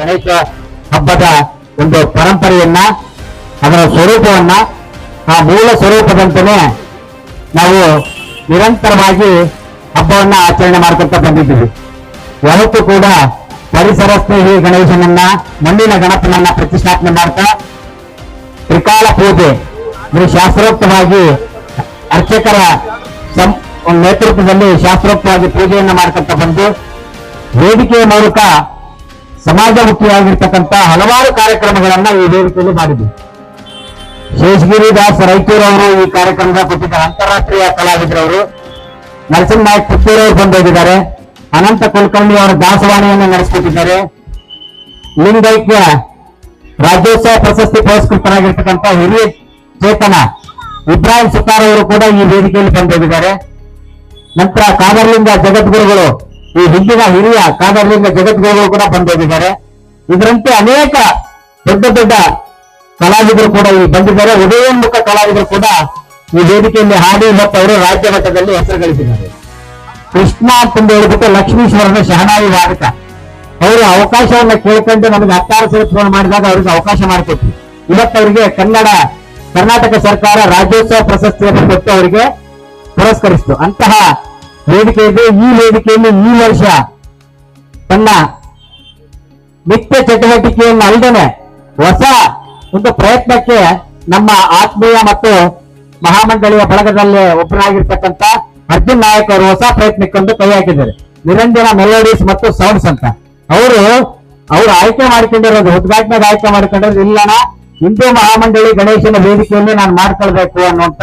ಗಣೇಶ ಹಬ್ಬದ ಒಂದು ಪರಂಪರೆಯನ್ನ, ಅದರ ಸ್ವರೂಪವನ್ನ, ಆ ಮೂಲ ಸ್ವರೂಪದಂತೆಯೇ ನಾವು ನಿರಂತರವಾಗಿ ಹಬ್ಬವನ್ನ ಆಚರಣೆ ಮಾಡ್ಕೊಳ್ತಾ ಬಂದಿದ್ದೀವಿ. ಯಾವತ್ತೂ ಕೂಡ ಪರಿಸರ ಸ್ನೇಹಿ ಗಣೇಶನನ್ನ, ಮಣ್ಣಿನ ಗಣಪನನ್ನ ಪ್ರತಿಷ್ಠಾಪನೆ ಮಾಡ್ತಾ, ತ್ರಿಕಾಲ ಪೂಜೆ, ಅಂದ್ರೆ ಶಾಸ್ತ್ರೋಕ್ತವಾಗಿ ಅರ್ಚಕರ ನೇತೃತ್ವದಲ್ಲಿ ಶಾಸ್ತ್ರೋಕ್ತವಾಗಿ ಪೂಜೆಯನ್ನ ಮಾಡ್ಕೊಳ್ತಾ ಬಂದು, ವೇದಿಕೆಯ ಮೂಲಕ ಸಮಾಜಮುಖಿಯಾಗಿರ್ತಕ್ಕಂಥ ಹಲವಾರು ಕಾರ್ಯಕ್ರಮಗಳನ್ನ ಈ ವೇದಿಕೆಯಲ್ಲಿ ಮಾಡಿದ್ವಿ. ಶೇಷಗಿರಿ ದಾಸ್ ರೈತೂರವರು ಈ ಕಾರ್ಯಕ್ರಮದ ಕೊಟ್ಟಿದ್ದ ಅಂತಾರಾಷ್ಟ್ರೀಯ ಕಲಾವಿದರವರು. ನರಸಿಂಹ ನಾಯಕ್ ಅವರು ಬಂದೋಗಿದ್ದಾರೆ ಅನಂತ ಕುಲಕರ್ಣಿ ಅವರ ದಾಸವಾಣಿಯನ್ನು ನಡೆಸಿಕೊಟ್ಟಿದ್ದಾರೆ. ಲಿಂಗೈಕ್ಯ ರಾಜ್ಯೋತ್ಸವ ಪ್ರಶಸ್ತಿ ಪುರಸ್ಕೃತರಾಗಿರ್ತಕ್ಕಂಥ ಹಿರಿಯ ಚೇತನ ಇಬ್ರಾಹಿಂ ಸುತಾರ್ ಅವರು ಕೂಡ ಈ ವೇದಿಕೆಯಲ್ಲಿ ಬಂದೋಗಿದ್ದಾರೆ ನಂತರ ಕಾದರ್ಲಿಂಗ ಜಗದ್ಗುರುಗಳು ಈ ಹಿಂದಿನ ಹಿರಿಯ ಕಾದರ್ಲಿಂಗ ಜಗದ್ಗುರುಗಳು ಕೂಡ ಬಂದೋಗಿದ್ದಾರೆ ಇದರಂತೆ ಅನೇಕ ದೊಡ್ಡ ದೊಡ್ಡ ಕಲಾವಿದರು ಕೂಡ ಇಲ್ಲಿ ಬಂದಿದ್ದಾರೆ. ಉದಯೋನ್ಮುಖ ಕಲಾವಿದರು ಕೂಡ ಈ ವೇದಿಕೆಯಲ್ಲಿ ಹಾಡಿ ಮತ್ತು ಅವರು ರಾಜ್ಯ ಮಟ್ಟದಲ್ಲಿ ಹೆಸರು ಗಳಿಸಿದ್ದಾರೆ ಕೃಷ್ಣ ಅಂತಂದು ಹೇಳ್ಬಿಟ್ಟು ಲಕ್ಷ್ಮೀಶ್ವರನ ಶಹನಾಯಿ ವಾದಕ. ಅವರು ಅವಕಾಶವನ್ನ ಕೇಳ್ಕೊಂಡು ನಮಗೆ ಹತ್ತಾರು ಸಲ ಮಾಡಿದಾಗ ಅವ್ರಿಗೆ ಅವಕಾಶ ಮಾಡಿಕೊಟ್ರು. ಇವತ್ತು ಅವರಿಗೆ ಕನ್ನಡ, ಕರ್ನಾಟಕ ಸರ್ಕಾರ ರಾಜ್ಯೋತ್ಸವ ಪ್ರಶಸ್ತಿಯನ್ನು ಕೊಟ್ಟು ಅವರಿಗೆ ಪುರಸ್ಕರಿಸಿತು. ಅಂತಹ ವೇದಿಕೆ ಇದೆ ಈ ವೇದಿಕೆಯಲ್ಲಿ ಈ ವರ್ಷ ತನ್ನ ನಿತ್ಯ ಚಟುವಟಿಕೆಯನ್ನು ಅಲ್ಲದೆ ಹೊಸ ಒಂದು ಪ್ರಯತ್ನಕ್ಕೆ ನಮ್ಮ ಆತ್ಮೀಯ ಮತ್ತು ಮಹಾಮಂಡಳಿಯ ಬಳಗದಲ್ಲಿ ಒಬ್ಬರಾಗಿರ್ತಕ್ಕಂಥ ಅರ್ಜುನ್ ನಾಯಕ್ ಅವರು ಹೊಸ ಪ್ರಯತ್ನಕ್ಕೊಂದು ಕೈ ಹಾಕಿದ್ದಾರೆ. ನಿರಂಜನ ಮೆಲೋಡೀಸ್ ಮತ್ತು ಸೌಂಡ್ಸ್ ಅಂತ. ಅವರು ಅವರು ಆಯ್ಕೆ ಮಾಡ್ಕೊಂಡಿರೋದು, ಉದ್ಘಾಟನೆಗೆ ಆಯ್ಕೆ ಮಾಡ್ಕೊಂಡಿರೋದು ಇಲ್ಲನ ಹಿಂದೂ ಮಹಾಮಂಡಳಿ ಗಣೇಶನ ವೇದಿಕೆಯಲ್ಲಿ ನಾನು ಮಾಡ್ಕೊಳ್ಬೇಕು ಅನ್ನುವಂತ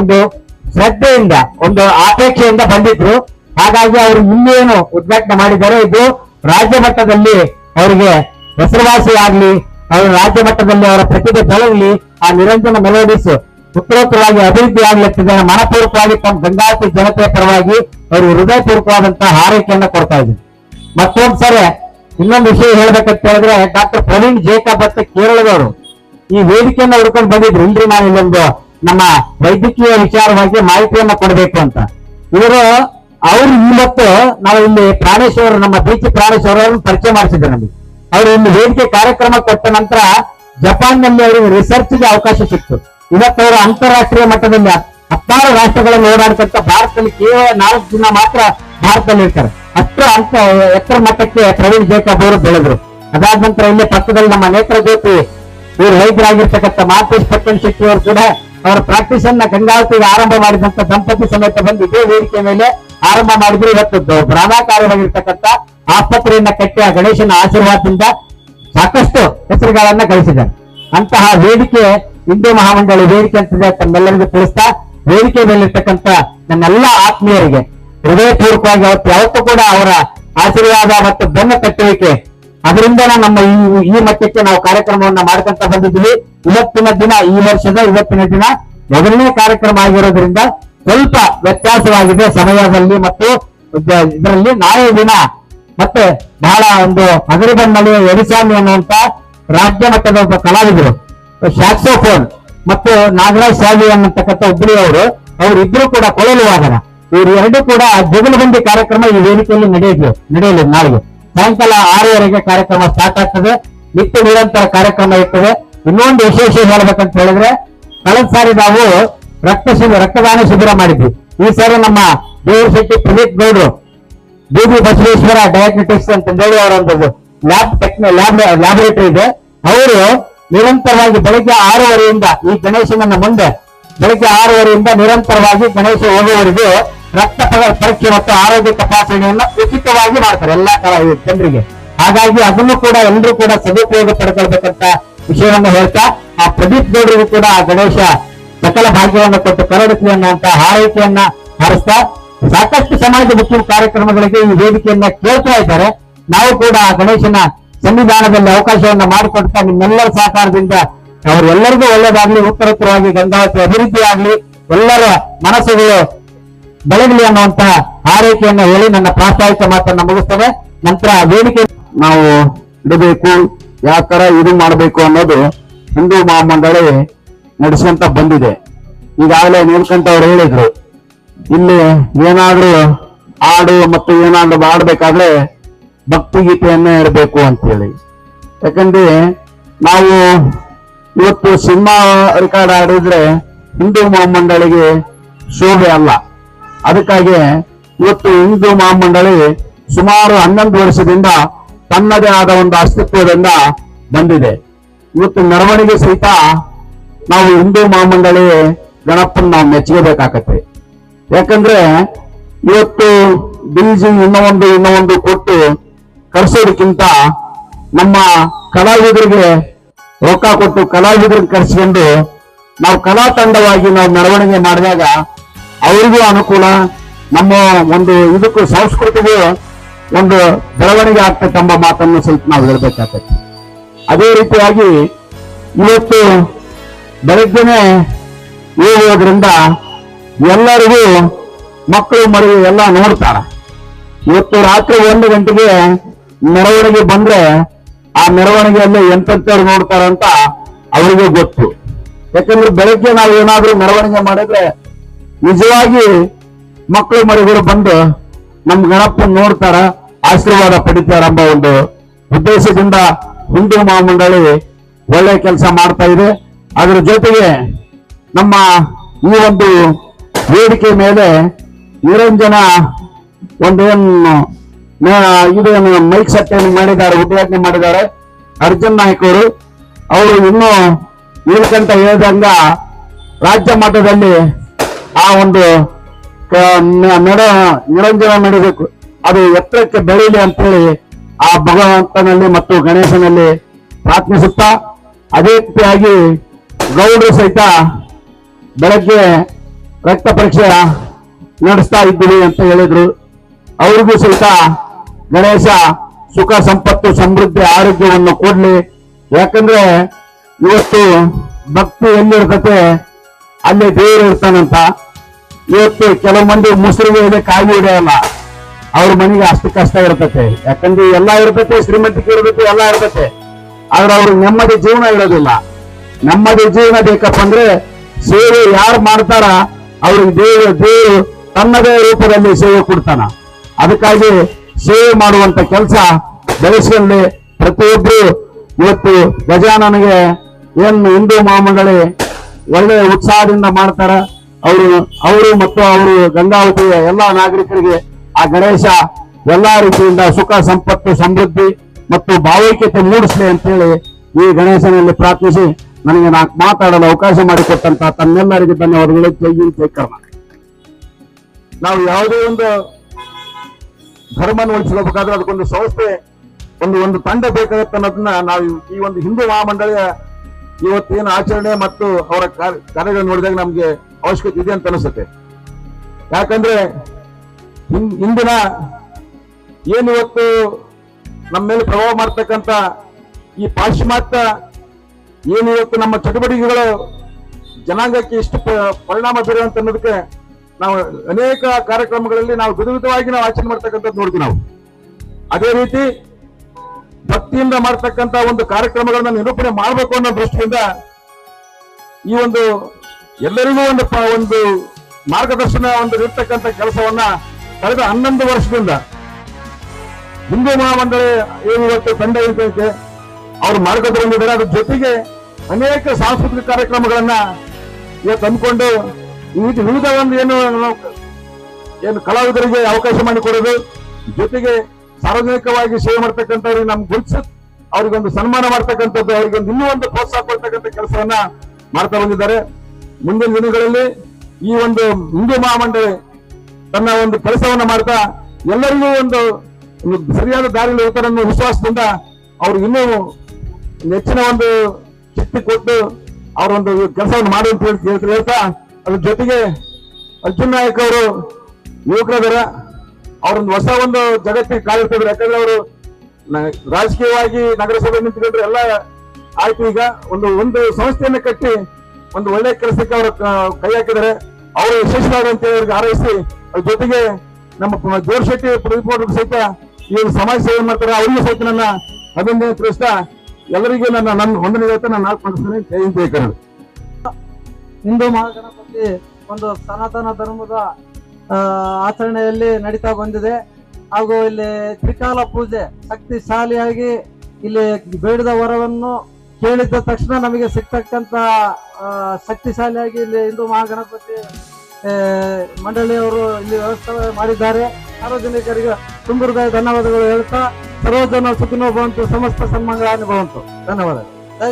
ಒಂದು ಶ್ರದ್ಧೆಯಿಂದ, ಒಂದು ಅಪೇಕ್ಷೆಯಿಂದ ಬಂದಿದ್ರು. ಹಾಗಾಗಿ ಅವರು ಇನ್ನೇನು ಉದ್ಘಾಟನೆ ಮಾಡಿದ್ದಾರೆ ಇದು ರಾಜ್ಯ ಮಟ್ಟದಲ್ಲಿ ಅವರಿಗೆ ಹೆಸರುವಾಸಿ ಆಗ್ಲಿ, ಅವರು ರಾಜ್ಯ ಮಟ್ಟದಲ್ಲಿ ಅವರ ಪ್ರತಿಭೆ ಆ ನಿರಂಜನ ಮೆಲೋಡಿಸ್ ಉತ್ತರೋತ್ತರವಾಗಿ ಅಭಿವೃದ್ಧಿ ಆಗ್ಲಿಕ್ಕಿದೆ ಮನಪೂರ್ವಕವಾಗಿ ತಮ್ಮ ಗಂಗಾವತಿ ಜನತೆಯ ಪರವಾಗಿ ಅವರು ಹೃದಯಪೂರ್ವಕವಾದಂತಹ ಹಾರೈಕೆಯನ್ನ ಕೊಡ್ತಾ ಇದ್ದೀನಿ ಮತ್ತೊಂದು ಸರಿ, ಇನ್ನೊಂದು ವಿಷಯ ಹೇಳ್ಬೇಕಂತ ಹೇಳಿದ್ರೆ, ಡಾಕ್ಟರ್ ಪ್ರವೀಣ್ ಜೇಕಬ್ ಅಂತ ಕೇರಳದವರು ಈ ವೇದಿಕೆಯನ್ನ ಹುಡ್ಕೊಂಡು ಬಂದಿದ್ರು. ಇಲ್ರಿ ನಾನು ಇಲ್ಲೊಂದು ನಮ್ಮ ವೈದ್ಯಕೀಯ ವಿಚಾರವಾಗಿ ಮಾಹಿತಿಯನ್ನ ಕೊಡಬೇಕು ಅಂತ. ಇವರು ಅವರು ಇವತ್ತು ನಾವು ಇಲ್ಲಿ ಪ್ರಾಣೇಶ್ವರ, ನಮ್ಮ ಬೀಚಿ ಪ್ರಾಣೇಶ್ವರ ಅವರನ್ನು ಪರಿಚಯ ಮಾಡಿಸಿದ್ರು ನಮಗೆ. ಅವರು ಒಂದು ವೇದಿಕೆ ಕಾರ್ಯಕ್ರಮ ಕೊಟ್ಟ ನಂತರ ಜಪಾನ್ನಲ್ಲಿ ಅವರಿಗೆ ರಿಸರ್ಚ್ಗೆ ಅವಕಾಶ ಸಿಕ್ತು. ಇವತ್ತು ಅವರು ಅಂತಾರಾಷ್ಟ್ರೀಯ ಮಟ್ಟದಲ್ಲಿ ಹತ್ತಾರು ರಾಷ್ಟ್ರಗಳನ್ನು ಓಡಾಡ್ತಂತ ಭಾರತದಲ್ಲಿ ಕೇವಲ ನಾಲ್ಕು ದಿನ ಮಾತ್ರ ಭಾರತದಲ್ಲಿ ಇರ್ತಾರೆ. ಅಷ್ಟು ಅಂತ ಎತ್ತರ ಮಟ್ಟಕ್ಕೆ ಪ್ರವೀಣ್ ಜೇಕಬ್ ಅವರು ಬೆಳೆದ್ರು. ಅದಾದ ನಂತರ ಇಲ್ಲಿ ಪಕ್ಕದಲ್ಲಿ ನಮ್ಮ ನೇತ್ರ ಜ್ಯೋತಿ, ಇವರು ವೈದ್ಯರಾಗಿರ್ತಕ್ಕಂಥ ಮಾತೇಶ್ ಪಟ್ಟಣ ಶೆಟ್ಟಿ ಅವರು ಕೂಡ ಅವರ ಪ್ರಾಕ್ಟೀಸ್ ಅನ್ನ ಗಂಗಾವತಿಗೆ ಆರಂಭ ಮಾಡಿದಂತ ದಂಪತಿ ಸಮೇತ ಬಂದು ಇದೇ ವೇದಿಕೆ ಮೇಲೆ ಆರಂಭ ಮಾಡಿದ್ರು ಇವತ್ತು. ಪ್ರಾಣಾಕಾರವಾಗಿರ್ತಕ್ಕಂಥ ಆಸ್ಪತ್ರೆಯನ್ನ ಕಟ್ಟಿ ಆ ಗಣೇಶನ ಆಶೀರ್ವಾದದಿಂದ ಸಾಕಷ್ಟು ಹೆಸರುಗಳನ್ನ ಗಳಿಸಿದ್ದಾರೆ. ಅಂತಹ ವೇದಿಕೆ ಹಿಂದೂ ಮಹಾಮಂಡಳಿ ವೇದಿಕೆ ಅಂತಿದೆ ತಮ್ಮೆಲ್ಲರಿಗೂ ತಿಳಿಸ್ತಾ, ವೇದಿಕೆ ಮೇಲಿರ್ತಕ್ಕಂಥ ನನ್ನೆಲ್ಲ ಆತ್ಮೀಯರಿಗೆ ಹೃದಯಪೂರ್ವಕವಾಗಿ ಅವತ್ತು ಯಾವತ್ತೂ ಕೂಡ ಅವರ ಆಶೀರ್ವಾದ ಮತ್ತು ಬೆನ್ನ ಕಟ್ಟುವಿಕೆ ಅದರಿಂದ ನಮ್ಮ ಈ ಮಟ್ಟಕ್ಕೆ ನಾವು ಕಾರ್ಯಕ್ರಮವನ್ನ ಮಾಡ್ಕೊಂತ ಬಂದಿದ್ವಿ ಇವತ್ತಿನ ದಿನ, ಈ ವರ್ಷದ ಇವತ್ತಿನ ದಿನ ಮೊದಲನೇ ಕಾರ್ಯಕ್ರಮ ಆಗಿರೋದ್ರಿಂದ ಸ್ವಲ್ಪ ವ್ಯತ್ಯಾಸವಾಗಿದೆ ಸಮಯದಲ್ಲಿ ಮತ್ತು ಇದರಲ್ಲಿ ನಾಳೆ ದಿನ ಮತ್ತೆ ಬಹಳ ಒಂದು ಹಗರಿಬಣ್ಣಲ್ಲಿ ಎಡಿಸಾಮಿ ಅನ್ನುವಂತ ರಾಜ್ಯ ಮಟ್ಟದ ಒಬ್ಬ ಕಲಾವಿದರು ಶಾಕ್ಸೋಫೋನ್ ಮತ್ತು ನಾಗರಾಜ್ ಶಾಲಿ ಅನ್ನತಕ್ಕಂಥ ಅವರು ಅವರಿಬ್ರು ಕೂಡ ಕೊಳಲು ವಾದನ. ಇವರು ಎರಡೂ ಕೂಡ ಜಗಲಬಂದಿ ಕಾರ್ಯಕ್ರಮ ಈ ವೇದಿಕೆಯಲ್ಲಿ ನಡೆಯಲಿದೆ ನಡೆಯಲಿ ನಾಳೆಗೆ. ಸಾಯಂಕಾಲ ಆರೂವರೆಗೆ ಕಾರ್ಯಕ್ರಮ ಸ್ಟಾರ್ಟ್ ಆಗ್ತದೆ. ನಿತ್ಯ ನಿರಂತರ ಕಾರ್ಯಕ್ರಮ ಇರ್ತದೆ. ಇನ್ನೊಂದು ವಿಶೇಷ ಹೇಳ್ಬೇಕಂತ ಹೇಳಿದ್ರೆ, ಕಳೆದ ಸಾರಿ ನಾವು ರಕ್ತ ಶಿಬಿರ, ರಕ್ತದಾನ ಶಿಬಿರ ಮಾಡಿದ್ವಿ. ಈ ಸಾರಿ ನಮ್ಮ ದೇವರ ಶೆಟ್ಟಿ ಪ್ರದೀಪ್ ಗೌಡ್ರು ಬಿಬಿ ಬಸವೇಶ್ವರ ಡಯಾಗ್ನಟಿಕ್ಸ್ ಅಂತ ಹೇಳಿ ಅವರ ಒಂದು ಲ್ಯಾಬ್ ಟೆಕ್ನ ಲ್ಯಾಬ್ ಲ್ಯಾಬೊರೇಟರಿ ಇದೆ. ಅವರು ನಿರಂತರವಾಗಿ ಬೆಳಗ್ಗೆ ಆರೂವರೆಯಿಂದ ಈ ಗಣೇಶನನ್ನ ಮುಂದೆ, ಬೆಳಗ್ಗೆ ಆರೂವರೆಯಿಂದ ನಿರಂತರವಾಗಿ ಗಣೇಶ ಹೋಗುವವರೆಗೂ ರಕ್ತ ಪರೀಕ್ಷೆ ಮತ್ತು ಆರೋಗ್ಯ ತಪಾಸಣೆಯನ್ನ ಉಚಿತವಾಗಿ ಮಾಡ್ತಾರೆ ಎಲ್ಲಾ ಜನರಿಗೆ. ಹಾಗಾಗಿ ಅದನ್ನು ಕೂಡ ಎಲ್ಲರೂ ಕೂಡ ಸದುಪಯೋಗ ಪಡ್ಕೊಳ್ಬೇಕಂತ ವಿಷಯವನ್ನು ಹೇಳ್ತಾ, ಆ ಪ್ರದೀಪ್ ಗೌಡರಿಗೂ ಕೂಡ ಆ ಗಣೇಶ ಸಕಲ ಭಾಗ್ಯವನ್ನು ಕೊಟ್ಟು ಕರಡಿಸಿ ಅನ್ನುವಂತ ಹಾರೈಕೆಯನ್ನ ಹರಿಸ್ತಾ, ಸಾಕಷ್ಟು ಸಮಾಜಮುಖಿ ಕಾರ್ಯಕ್ರಮಗಳಿಗೆ ಈ ವೇದಿಕೆಯನ್ನ ಕೇಳ್ತಾ ಇದ್ದಾರೆ. ನಾವು ಕೂಡ ಆ ಗಣೇಶನ ಸಂವಿಧಾನದಲ್ಲಿ ಅವಕಾಶವನ್ನ ಮಾಡಿಕೊಡ್ತಾ ನಿಮ್ಮೆಲ್ಲರ ಸಹಕಾರದಿಂದ ಅವರೆಲ್ಲರಿಗೂ ಒಳ್ಳೇದಾಗ್ಲಿ ಉತ್ತರೋತ್ತರವಾಗಿ, ಗಂಗಾವತಿ ಅಭಿವೃದ್ಧಿ ಆಗ್ಲಿ ಎಲ್ಲರ ಮನಸ್ಸುಗಳು ಬೆಳಗಲಿ ಅನ್ನುವಂತಹ ಆರೈಕೆಯನ್ನ ಹೇಳಿ ನನ್ನ ಪ್ರಾಸ್ತಾವಿಕ ಮಾತನ್ನ ಮುಗಿಸ್ತೇನೆ. ನಂತರ ವೇದಿಕೆ ನಾವು ಇಡಬೇಕು. ಯಾವ ತರ ಇದು ಮಾಡಬೇಕು ಅನ್ನೋದು ಹಿಂದೂ ಮಹಾಮಂಡಳಿ ನಡೆಸುವಂತ ಬಂದಿದೆ. ಈಗಾಗಲೇ ನೀಲ್ಕಂಠ ಅವರು ಹೇಳಿದ್ರು, ಇಲ್ಲಿ ಏನಾದ್ರೂ ಹಾಡು ಮತ್ತು ಏನಾದ್ರೂ ಮಾಡಬೇಕಾದ್ರೆ ಭಕ್ತಿಗೀತೆಯನ್ನ ಇಡಬೇಕು ಅಂತ ಹೇಳಿ ಯಾಕಂದ್ರೆ ನಾವು ಇವತ್ತು ಸಿನಿಮಾ ರೆಕಾರ್ಡ್ ಆಡಿದ್ರೆ ಹಿಂದೂ ಮಹಾಮಂಡಳಿಗೆ ಶೋಭೆ ಅಲ್ಲ. ಅದಕ್ಕಾಗಿ ಇವತ್ತು ಹಿಂದೂ ಮಹಾಮಂಡಳಿ ಸುಮಾರು ಹನ್ನೊಂದು ವರ್ಷದಿಂದ ತನ್ನದೇ ಆದ ಒಂದು ಅಸ್ತಿತ್ವದಿಂದ ಬಂದಿದೆ. ಇವತ್ತು ಮೆರವಣಿಗೆ ಸಹಿತ ನಾವು ಹಿಂದೂ ಮಹಾಮಂಡಳಿ ಗಣಪನ್ ನಾವು ಮೆಚ್ಚಬೇಕಾಗತ್ತೆ. ಯಾಕಂದ್ರೆ ಇವತ್ತು ಬೀಜಿ ಇನ್ನೊಂದು ಇನ್ನೊಂದು ಕೊಟ್ಟು ಕರೆಸೋದಕ್ಕಿಂತ ನಮ್ಮ ಕಲಾವಿದರಿಗೆ ರೊಕ್ಕ ಕೊಟ್ಟು ಕಲಾವಿದರಿಗೆ ಕರ್ಸ್ಕೊಂಡು ನಾವು ಕಲಾ ತಂಡವಾಗಿ ನಾವು ಮೆರವಣಿಗೆ ಮಾಡಿದಾಗ ಅವರಿಗೂ ಅನುಕೂಲ. ನಮ್ಮ ಒಂದು ಇದಕ್ಕೂ ಸಂಸ್ಕೃತಿಗೂ ಒಂದು ಬೆಳವಣಿಗೆ ಆಗ್ತಕ್ಕಂಬ ಮಾತನ್ನು ಸ್ವಲ್ಪ ನಾವು ಹೇಳ್ಬೇಕಾಗತ್ತೆ. ಅದೇ ರೀತಿಯಾಗಿ ಇವತ್ತು ಬೆಳಗ್ಗೆನೆ ಹೋಗೋದ್ರಿಂದ ಎಲ್ಲರಿಗೂ ಮಕ್ಕಳು ಮರಿ ಎಲ್ಲ ನೋಡ್ತಾರ. ಇವತ್ತು ರಾತ್ರಿ ಒಂದು ಗಂಟೆಗೆ ಮೆರವಣಿಗೆ ಬಂದ್ರೆ ಆ ಮೆರವಣಿಗೆಯಲ್ಲಿ ಎಂತೆಂತವ್ರು ನೋಡ್ತಾರಂತ ಅವರಿಗೆ ಗೊತ್ತು. ಯಾಕಂದ್ರೆ ಬೆಳಗ್ಗೆ ನಾವು ಏನಾದ್ರೂ ಮೆರವಣಿಗೆ ಮಾಡಿದ್ರೆ ನಿಜವಾಗಿ ಮಕ್ಕಳು ಮರಿಗಳು ಬಂದು ನಮ್ಮ ಗಣಪನ ನೋಡ್ತಾರ, ಆಶೀರ್ವಾದ ಪಡಿತಾರ ಎಂಬ ಒಂದು ಉದ್ದೇಶದಿಂದ ಹಿಂದೂ ಮಹಾಮಂಡಳಿ ಒಳ್ಳೆ ಕೆಲಸ ಮಾಡ್ತಾ ಇದೆ. ಅದರ ಜೊತೆಗೆ ನಮ್ಮ ಈ ಒಂದು ವೇದಿಕೆ ಮೇಲೆ ನಿರಂಜನ ಒಂದೇನು ಇದೇನು ಮೈಕ್ ಸೆಟ್ಟನ್ನು ಮಾಡಿದ್ದಾರೆ, ಉದ್ಘಾಟನೆ ಮಾಡಿದ್ದಾರೆ. ಅರ್ಜುನ್ ನಾಯಕ್ ಅವರು ಅವರು ಇನ್ನೂ ನೀಲಕಂಠ ಹೇಳಿದಂಗ ರಾಜ್ಯ ಮಟ್ಟದಲ್ಲಿ ಆ ಒಂದು ನಡ, ನಿರಂಜನ ನಡೀಬೇಕು ಅದು ಎತ್ತರಕ್ಕೆ ಬೆಳೀಲಿ ಅಂತೇಳಿ ಆ ಭಗವಂತನಲ್ಲಿ ಮತ್ತು ಗಣೇಶನಲ್ಲಿ ಪ್ರಾರ್ಥಿಸುತ್ತಾ, ಅದೇ ರೀತಿಯಾಗಿ ಗೌಡರು ಸಹಿತ ಬೆಳಗ್ಗೆ ರಕ್ತ ಪರೀಕ್ಷೆ ನಡೆಸ್ತಾ ಇದ್ದೀವಿ ಅಂತ ಹೇಳಿದ್ರು. ಅವ್ರಿಗೂ ಸಹಿತ ಗಣೇಶ ಸುಖ, ಸಂಪತ್ತು, ಸಮೃದ್ಧಿ, ಆರೋಗ್ಯವನ್ನು ಕೊಡ್ಲಿ. ಯಾಕಂದ್ರೆ ಇವತ್ತು ಭಕ್ತಿ ಎಲ್ಲಿರ್ತತೆ ಅಲ್ಲಿ ದೇವರು ಇರ್ತಾನಂತ. ಇವತ್ತು ಕೆಲವು ಮಂದಿ ಮುಸ್ಲಿಮರಿಗೆ ಕಾಯಿ ಹಿಡಿಯಲ್ಲ ಅವ್ರ ಮನೆಗೆ ಅಷ್ಟು ಕಷ್ಟ ಇರ್ತತೆ. ಯಾಕಂದ್ರೆ ಎಲ್ಲ ಇರ್ತತೆ, ಶ್ರೀಮಂತಿಕೆ ಇರ್ಬೇಕು ಎಲ್ಲ ಇರ್ತತೆ. ಆದ್ರೆ ಅವ್ರಿಗೆ ನೆಮ್ಮದಿ ಜೀವನ ಇರೋದಿಲ್ಲ ನೆಮ್ಮದಿ ಜೀವನ ಬೇಕಪ್ಪ ಅಂದ್ರೆ ಸೇವೆ ಯಾರು ಮಾಡ್ತಾರ, ಅವ್ರಿಗೆ ದೇವರು ದೇವರು ತನ್ನದೇ ರೂಪದಲ್ಲಿ ಸೇವೆ ಕೊಡ್ತಾನ. ಅದಕ್ಕಾಗಿ ಸೇವೆ ಮಾಡುವಂತ ಕೆಲಸ ಬೆಳೆಸಲ್ಲಿ ಪ್ರತಿಯೊಬ್ಬರು ಇವತ್ತು ಗಜಾನನಿಗೆ ಏನು ಹಿಂದೂ ಮಹಾಮಂಡಳಿ ಒಳ್ಳೆ ಉತ್ಸಾಹದಿಂದ ಮಾಡ್ತಾರ. ಅವರು ಅವರು ಮತ್ತು ಅವರು ಗಂಗಾವತಿಯ ಎಲ್ಲಾ ನಾಗರಿಕರಿಗೆ ಆ ಗಣೇಶ ಎಲ್ಲಾ ರೀತಿಯಿಂದ ಸುಖ, ಸಂಪತ್ತು, ಸಮೃದ್ಧಿ ಮತ್ತು ಭಾವೈಕ್ಯತೆ ಅಂತ ಅಂತೇಳಿ ಈ ಗಣೇಶನಲ್ಲಿ ಪ್ರಾರ್ಥಿಸಿ ನನಗೆ ನಾಲ್ಕು ಮಾತಾಡಲು ಅವಕಾಶ ಮಾಡಿಕೊಟ್ಟಂತ ತನ್ನೆಲ್ಲರಿಗೆ ಧನ್ಯವಾದಗಳು. ಕೈಯಿಂದ ಕರ್ನಾಟಕ ನಾವು ಯಾವುದೇ ಒಂದು ಧರ್ಮನ ಉಳಿಸ್ಕೋಬೇಕಾದ್ರೆ ಅದಕ್ಕೊಂದು ಸಂಸ್ಥೆ, ಒಂದು ಒಂದು ತಂಡ ಬೇಕಾಗತ್ತೆ ಅನ್ನೋದನ್ನ ನಾವು ಈ ಒಂದು ಹಿಂದೂ ಮಹಾಮಂಡಳಿಯ ಇವತ್ತೇನು ಆಚರಣೆ ಮತ್ತು ಅವರ ಕಾರ್ಯ- ಕಾರ್ಯಗಳನ್ನು ನೋಡಿದಾಗ ನಮ್ಗೆ ಅವಶ್ಯಕತೆ ಇದೆ ಅಂತ ಅನಿಸುತ್ತೆ. ಯಾಕಂದ್ರೆ ಇಂದಿನ ಏನು ಇವತ್ತು ನಮ್ಮ ಮೇಲೆ ಪ್ರಭಾವ ಮಾಡ್ತಕ್ಕಂಥ ಈ ಪಾಶ್ಚಿಮಾತ್ಯ ಏನು ಇವತ್ತು ನಮ್ಮ ಚಟುವಟಿಕೆಗಳು ಜನಾಂಗಕ್ಕೆ ಎಷ್ಟು ಪರಿಣಾಮ ಬೀರುವಂತ ಅನ್ನೋದಕ್ಕೆ ನಾವು ಅನೇಕ ಕಾರ್ಯಕ್ರಮಗಳಲ್ಲಿ ನಾವು ವಿಧ ವಿಧವಾಗಿ ನಾವು ಆಚರಣೆ ಮಾಡ್ತಕ್ಕಂಥದ್ದು ನೋಡ್ತೀವಿ ನಾವು. ಅದೇ ರೀತಿ ಭಕ್ತಿಯಿಂದ ಮಾಡ್ತಕ್ಕಂಥ ಒಂದು ಕಾರ್ಯಕ್ರಮಗಳನ್ನ ನಿರೂಪಣೆ ಮಾಡಬೇಕು ಅನ್ನೋ ದೃಷ್ಟಿಯಿಂದ ಈ ಒಂದು ಎಲ್ಲರಿಗೂ ಒಂದು ಒಂದು ಮಾರ್ಗದರ್ಶನ ಒಂದು ಇರ್ತಕ್ಕಂಥ ಕೆಲಸವನ್ನ ಕಳೆದ ಹನ್ನೊಂದು ವರ್ಷದಿಂದ ಹಿಂದೂ ಮಹಾಮಂಡಳಿ ಏನು ಇವತ್ತು ತಂಡ ಇರ್ತೈತೆ, ಅವ್ರ ಮಾರ್ಗದರ್ಶನ ಅದ್ರ ಜೊತೆಗೆ ಅನೇಕ ಸಾಂಸ್ಕೃತಿಕ ಕಾರ್ಯಕ್ರಮಗಳನ್ನ ಇವತ್ತು ಅಂದ್ಕೊಂಡು ವಿವಿಧ ವಿವಿಧ ಒಂದು ಏನು ಏನು ಕಲಾವಿದರಿಗೆ ಅವಕಾಶ ಮಾಡಿಕೊಡೋದು, ಜೊತೆಗೆ ಸಾರ್ವಜನಿಕವಾಗಿ ಸೇವೆ ಮಾಡ್ತಕ್ಕಂಥವ್ರಿಗೆ ನಮ್ಗೆ ಗುರುತಿಸ, ಅವ್ರಿಗೊಂದು ಸನ್ಮಾನ ಮಾಡ್ತಕ್ಕಂಥದ್ದು, ಅವ್ರಿಗೊಂದು ಇನ್ನೂ ಒಂದು ಪ್ರೋತ್ಸಾಹ ಕೊಡ್ತಕ್ಕಂಥ ಕೆಲಸವನ್ನ ಮಾಡ್ತಾ ಬಂದಿದ್ದಾರೆ. ಮುಂದಿನ ದಿನಗಳಲ್ಲಿ ಈ ಒಂದು ಹಿಂದೂ ಮಹಾಮಂಡಳಿ ತನ್ನ ಒಂದು ಕೆಲಸವನ್ನ ಮಾಡ್ತಾ, ಎಲ್ಲರಿಗೂ ಒಂದು ಸರಿಯಾದ ದಾರಿಯಲ್ಲಿ ಹೋಗ್ತಾರೆ ಅನ್ನೋ ವಿಶ್ವಾಸದಿಂದ ಅವ್ರು ಇನ್ನೂ ಹೆಚ್ಚಿನ ಒಂದು ಶಕ್ತಿ ಕೊಟ್ಟು ಅವರೊಂದು ಕೆಲಸವನ್ನು ಮಾಡಿ ಅಂತ ಹೇಳಿ ಹೇಳ್ತಾ- ಹೇಳ್ತಾ ಅದ್ರ ಜೊತೆಗೆ ಅರ್ಜುನ್ ನಾಯಕ್ ಅವರು ಯುವಕರದಾರ ಅವರೊಂದು ಹೊಸ ಒಂದು ಜಗತ್ತಿಗೆ ಕಾಲಿರ್ತಿದ್ರು ಯಾಕಂದ್ರೆ ಅವರು ರಾಜಕೀಯವಾಗಿ ನಗರಸಭೆ ನಿಂತ್ಕೊಂಡ್ರೆ ಎಲ್ಲ ಆಯ್ತು. ಈಗ ಒಂದು ಒಂದು ಸಂಸ್ಥೆಯನ್ನು ಕಟ್ಟಿ ಒಂದು ಒಳ್ಳೆ ಕೆಲಸಕ್ಕೆ ಅವರು ಕೈ ಹಾಕಿದರೆ ಅವರು ಯಶಸ್ವಿಯಾಗಿ ಅಂತ ಹೇಳಿ ಅವ್ರಿಗೆ ಹಾರೈಸಿ, ಅದ್ರ ಜೊತೆಗೆ ನಮ್ಮ ಜೋರ್ ಶೆಟ್ಟಿ ಪ್ರದೀಪ್ ಅವ್ರಿಗೂ ಸಹಿತ ಈ ಸಮಾಜ ಸೇವೆ ಮಾಡ್ತಾರೆ. ಅವರಿಗೆ ಸಹಿತ ನನ್ನ ಅಭಿನಂದನೆ ತಿಳಿಸ್ತಾ ಎಲ್ಲರಿಗೂ ನನ್ನ ನನ್ನ ಒಂದನೇ ಹೇಳ್ತಾ ನಾನು ನಾಲ್ಕು ಮಾಡಿಸ್ತೇನೆ ಜಯಂತಿ ಹಿಂದ್ ಮಹಾಗಣಪತಿ ಒಂದು ಸನಾತನ ಧರ್ಮದ ಆಚರಣೆಯಲ್ಲಿ ನಡೀತಾ ಬಂದಿದೆ. ಹಾಗೂ ಇಲ್ಲಿ ತ್ರಿಕಾಲ ಪೂಜೆ ಶಕ್ತಿಶಾಲಿಯಾಗಿ ಇಲ್ಲಿ ಬೇಡದ ವರವನ್ನು ಕೇಳಿದ ತಕ್ಷಣ ನಮಗೆ ಸಿಗ್ತಕ್ಕಂತ ಆ, ಶಕ್ತಿಶಾಲಿಯಾಗಿ ಇಲ್ಲಿ ಹಿಂದೂ ಮಹಾಗಣಪತಿ ಮಂಡಳಿಯವರು ಇಲ್ಲಿ ವ್ಯವಸ್ಥೆ ಮಾಡಿದ್ದಾರೆ. ಸಾರ್ವಜನಿಕರಿಗೆ ತುಂಬಿರದ ಧನ್ಯವಾದಗಳು ಹೇಳ್ತಾ ಸರ್ವಜನ ಸುಖಿನೋ ಬಂತು ಸಮಸ್ತ ಸನ್ಮಂಗಳಾನಿ ಬಂತು ಧನ್ಯವಾದಗಳು. ಜೈ